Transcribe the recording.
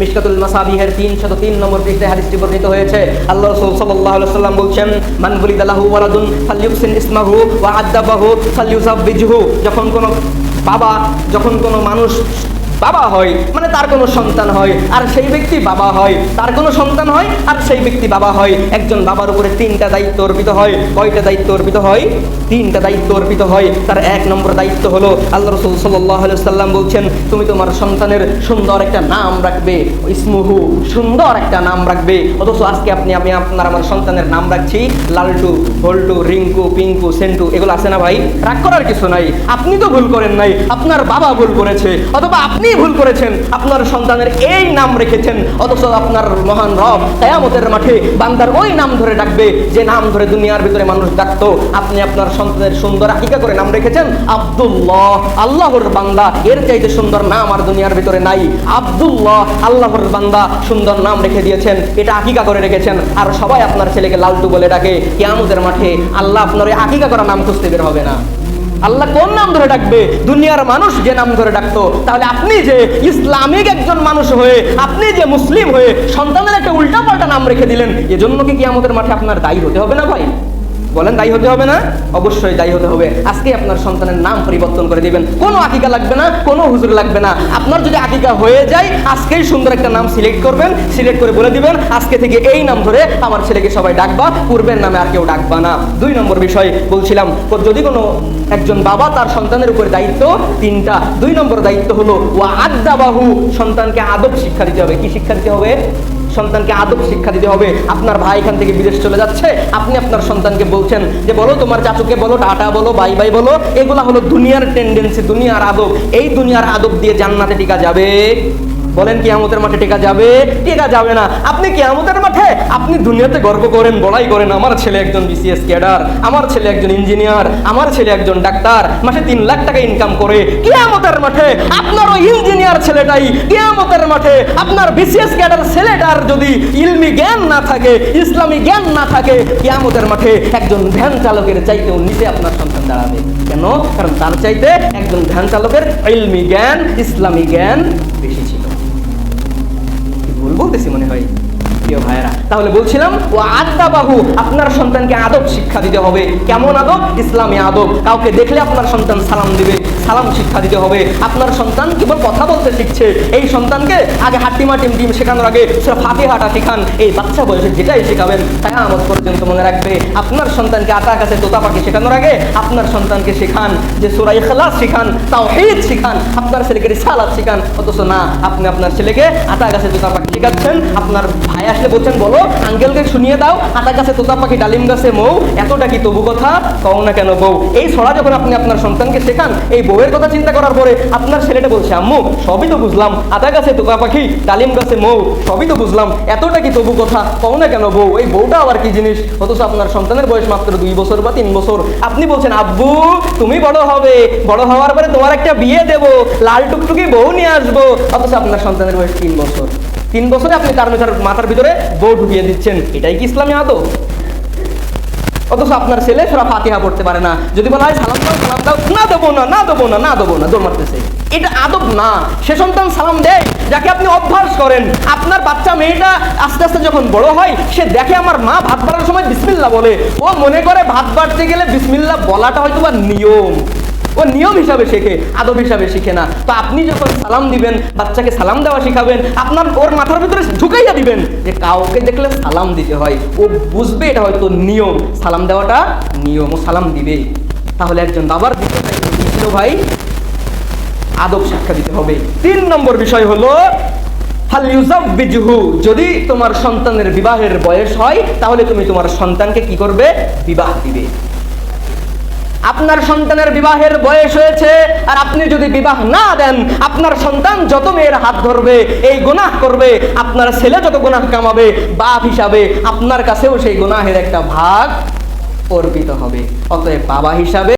মিশকাতুল মাসাবিহের তিন শত তিন নম্বর পৃষ্ঠায় হাদিসটি বর্ণিত হয়েছে। আল্লাহ রাসূল আলাইহি সাল্লাম বলছেন, মান বুলিদা লাহু ওয়ালাদুন ফালিউসিন ইসমাহু ওয়া আদাবাহু ফালইউযাব্বিজহু। যখন কোনো বাবা, যখন কোনো মানুষ বাবা হয় মানে তার কোনো সন্তান হয়, আর সেই ব্যক্তি বাবা হয়। তার কোনো সন্তান হয়, আর সেই ব্যক্তি বাবা হয়। একজন বাবার উপরে তিনটা দায়িত্ব অর্পিত হয়। কয়টা দায়িত্ব অর্পিত হয়? তিনটা দায়িত্ব অর্পিত হয়। তার এক নম্বর দায়িত্ব হলো, আল্লাহ রসুল সাল্লাহ সাল্লাম বলছেন, তুমি তোমার সন্তানের সুন্দর একটা নাম রাখবে। ইসমুহু সুন্দর একটা নাম রাখবে। অথচ আজকে আপনি, আমি আপনার, আমার সন্তানের নাম রাখছি। লালটু, ভল্টু, রিঙ্কু, পিঙ্কু, সেন্টু, এগুলো আছে না ভাই? রাগ করার কিছু নাই। আপনি তো ভুল করেন নাই। আপনার বাবা ভুল করেছে। অথবা আপনি ভুল করেছেন। আপনার সন্তানের এই নাম রেখেছেন। অথচ আপনার মহান রব কেয়ামতের মাঠে বান্দার ওই নাম ধরে ডাকবে, যে নাম ধরে দুনিয়ার ভিতরে মানুষ ডাকতো। আপনি আপনার সন্তানের সুন্দর আকিকা করে নাম রেখেছেন, আব্দুল্লাহ, আল্লাহর বান্দা। এর চাইতে সুন্দর নাম আর দুনিয়ার ভিতরে নাই। আব্দুল্লাহ, আল্লাহর বান্দা সুন্দর নাম রেখে দিয়েছেন, এটা আকিকা করে রেখেছেন। আর সবাই আপনার ছেলেকে লালটু বলে ডাকে, কিয়ামতের মাঠে আল্লাহ আপনার ওই আকিকা করা নাম খুঁজতে বের হবে না। আল্লাহ কোন নাম ধরে ডাকবে? দুনিয়ার মানুষ যে নাম ধরে ডাকতো। তাহলে আপনি যে ইসলামিক একজন মানুষ হয়ে, আপনি যে মুসলিম হয়ে সন্তানের একটা উল্টা পাল্টা নাম রেখে দিলেন, এজন্য কি আমাদের মাঠে আপনার দায়ী হতে হবে না ভাই? বলেন, দায়ী হতে হবে না? অবশ্যই দায়ী হতে হবে। আজকে আপনার সন্তানের নাম পরিবর্তন করে দিবেন। কোনো আকিকা লাগবে না, কোনো হুজুর লাগবে না। আপনার যদি আকিকা হয়ে যায়, আজকেই সুন্দর একটা নাম সিলেক্ট করবেন সিলেক্ট করে বলে দিবেন, আজকে থেকে এই নাম ধরে আমার ছেলেকে সবাই ডাকবা, পূর্বের নামে আর কেউ ডাকবা না। দুই নম্বর বিষয় বলছিলাম যদি কোনো একজন বাবা তার সন্তানের উপরে দায়িত্ব, তিনটা। দুই নম্বর দায়িত্ব হলো, ওয়া আদাবাহু সন্তানকে আদব শিক্ষা দিতে হবে। কি শিক্ষা দিতে হবে? সন্তানকে আদব শিক্ষা দিতে হবে। আপনার ভাই এখান থেকে বিদেশ চলে যাচ্ছে। আপনি আপনার সন্তানকে বলছেন যে, বলো তোমার চাচুকে বলো, টাটা বলো, বাই বাই বলো। এগুলা হলো দুনিয়ার টেন্ডেন্সি দুনিয়ার আদব। এই দুনিয়ার আদব দিয়ে জান্নাতে টিকা যাবে। বলেন কি কিয়ামতের মাঠে টেকা যাবে? টেকা যাবে না। আপনি কি কিয়ামতের মাঠে, আপনি দুনিয়াতে গর্ব করেন, বড়াই করেন। আমার ছেলে একজন বিসিএস ক্যাডার আমার ছেলে একজন ইঞ্জিনিয়ার আমার ছেলে একজন ডাক্তার, মাসে তিন লাখ টাকা ইনকাম করে। কিয়ামতের মাঠে আপনার ওই ইঞ্জিনিয়ার ছেলেটাই, কিয়ামতের মাঠে আপনার বিসিএস ক্যাডার ছেলেটার যদি ইলমি জ্ঞান না থাকে, ইসলামী জ্ঞান না থাকে, কিয়ামতের মাঠে একজন ভ্যান চালকের চাইতেও নিচে আপনার সন্তান দাঁড়াবে। কেন? কারণ তার চাইতে একজন ভ্যান চালকের ইলমি জ্ঞান, ইসলামী জ্ঞান বেশি। ছিল কি ভুল বলতেছি মনে হয় প্রিয় ভাইয়েরা, তাহলে বলছিলাম, ও আদা বাহু আপনার সন্তানকে আদব শিক্ষা দিতে হবে। কেমন আদব? ইসলামী আদব। কাউকে দেখলে আপনার সন্তান সালাম দিবে, সালাম শিক্ষা দিতে হবে। আপনার সন্তান কেবল কথা বলতে শিখছে। এই সন্তানকে আগে হাট্টিমা টিম টিম শেখানোর আগে সেটা ফাতিহাটা শেখান। এই বাচ্চা বয়সে যেটাই শেখাবেন তাই আমার পর্যন্ত মনে রাখবে। আপনার সন্তানকে আতা কাছে তোতা পাখি শেখানোর আগে আপনার সন্তানকে শেখান যে সুরাই খালাস শেখান তাও হেদ শেখান, আপনার ছেলেকে রিসালাত শেখান। অথচ না, আপনি আপনার ছেলেকে আতা গাছে তোতা পাখি শেখাচ্ছেন, আপনার ভাই আসলে বলছেন, বলো, আঙ্কেলকে শুনিয়ে দাও আতা গাছে তোতা পাখি, ডালিম গাছে মৌ, এতটা কি তবু কথা? কও না কেন বউ? এই ছড়া যখন আপনি আপনার সন্তানকে শেখান, এই বউয়ের কথা চিন্তা করার পরে আপনার ছেলেটা বলছে, আম্মু, সবই তো বুঝলাম আতা গাছে তোতা পাখি, ডালিম গাছে মৌ, সবই তো বুঝলাম, এতটা কি তবু কথা? কও না কেন বউ? এই বউটা আবার কি জিনিস? অথচ আপনার সন্তানের বয়স মাত্র দুই বছর বা তিন বছর। আপনি বলছেন, আব্বু, তুমি বড় হবে, বড় হওয়ার পরে তোমার একটা বিয়ে দেব, লাল টুকটুকি বউ নিয়ে আসব। অথচ আপনার সন্তানের বয়স তিন বছর। তিন বছরে আপনি তার মাথার ভিতরে বউ ঢুকিয়ে দিচ্ছেন। এটাই কি ইসলামী আদব? অথচ আপনার ছেলে সেরা ফাতিহা পড়তে পারে না। যদি বলা হয়, সালাম দাও সালাম দাও। না দেবো না না দেবো না না দেবো না। দৌড় মারতেছে। এটা আদব না। সে সন্তান সালাম দেয়, যাকে আপনি অভ্যাস করেন। আপনার বাচ্চা মেয়েটা আস্তে আস্তে যখন বড় হয়, সে দেখে আমার মা ভাত বাড়ার সময় বিসমিল্লা বলে। ও মনে করে ভাত বাড়তে গেলে বিসমিল্লা বলাটা হয়তো বা নিয়ম। ও নিয়ম হিসাবে শেখে, আদব হিসাবে শিখে না। তো আপনি যখন সালাম দিবেন, বাচ্চাকে সালাম দেওয়া শিখাবেন, আপনার ওর মাথার ভিতরে ঢুকাইয়া দিবেন যে কাউকে দেখলে সালাম দিতে হয়। ও বুঝবে এটা হয়তো নিয়ম, সালাম দেওয়াটা নিয়ম, ও সালাম দিবে। তাহলে একজন বাবার ছিল ভাই? আদব শিক্ষা দিতে হবে। তিন নম্বর বিষয় হলো যদি তোমার সন্তানের বিবাহের বয়স হয়, তাহলে তুমি তোমার সন্তানকে কি করবে? বিবাহ দিবে। আপনার সন্তানের বিবাহের বয়স হয়েছে, আর আপনি যদি বিবাহ না দেন, আপনার সন্তান যত মেয়ের হাত ধরবে, এই গুনাহ করবে, আপনার ছেলে যত গুনাহ কামাবে, বাপ হিসাবে আপনার কাছেও সেই গুনাহের একটা ভাগ অর্পিত হবে। অতএব বাবা হিসাবে